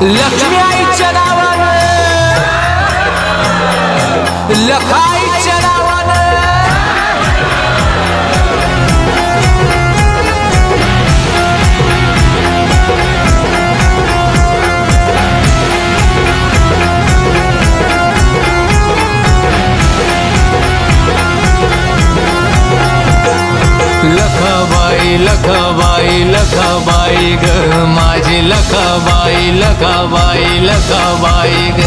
लक्ष्मी आईच्या नावानं. लखाईच्या नावानं. लखाबाई लखाबाई लखाबाई ग माझी लखाबाई. लखाबाई लखाबाई ग.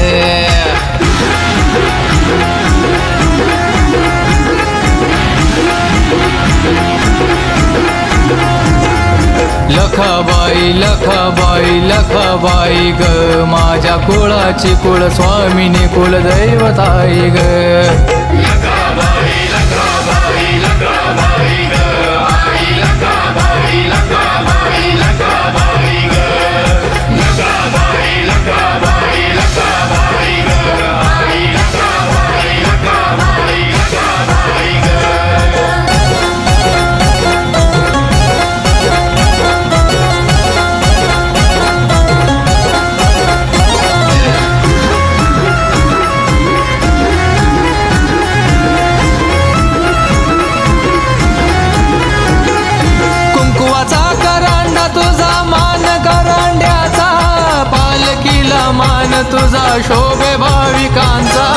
लखाबाई लखा बाई ग. माझ्या कुळाची कुळ स्वामिनी कुलदैवताई ग. मान तुझा शोभे भाविकांचा.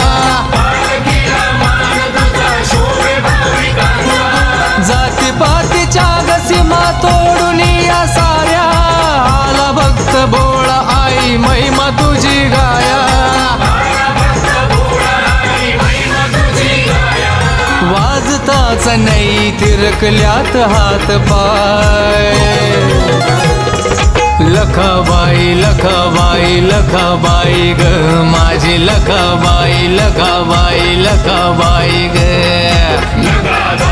जातीपातीच्या गसीमा तोडून या साऱ्या. आला भक्त बोळा आई महिमा तुझी गाया. वाजताच नाही तिरकल्यात हात पाय. लखाबाई लखाबाई लखाबाई ग. माझी लखाबाई लखाबाई लखबाई ग.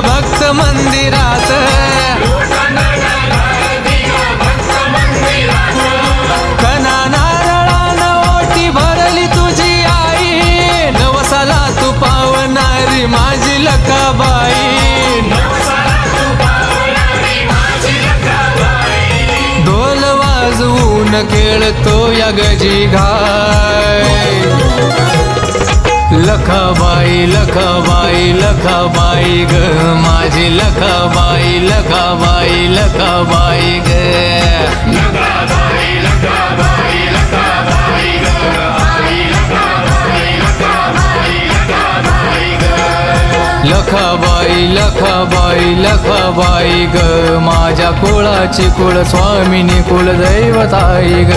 भक्त मंदिरात. कना नारळानं ओटी भरली तुझी आई. नवसाला तू पावणारी माझी लकाबाई ढोल वाजवून खेळतो या गजी घाय लखाबाई लखाबाई लखाबाई ग माझी लखाबाई लखाबाई लखाबाई ग. लखाबाई लखाबाई लखाबाई ग माझ्या कुळाची कुळ स्वामिनी कुलदैवताई ग.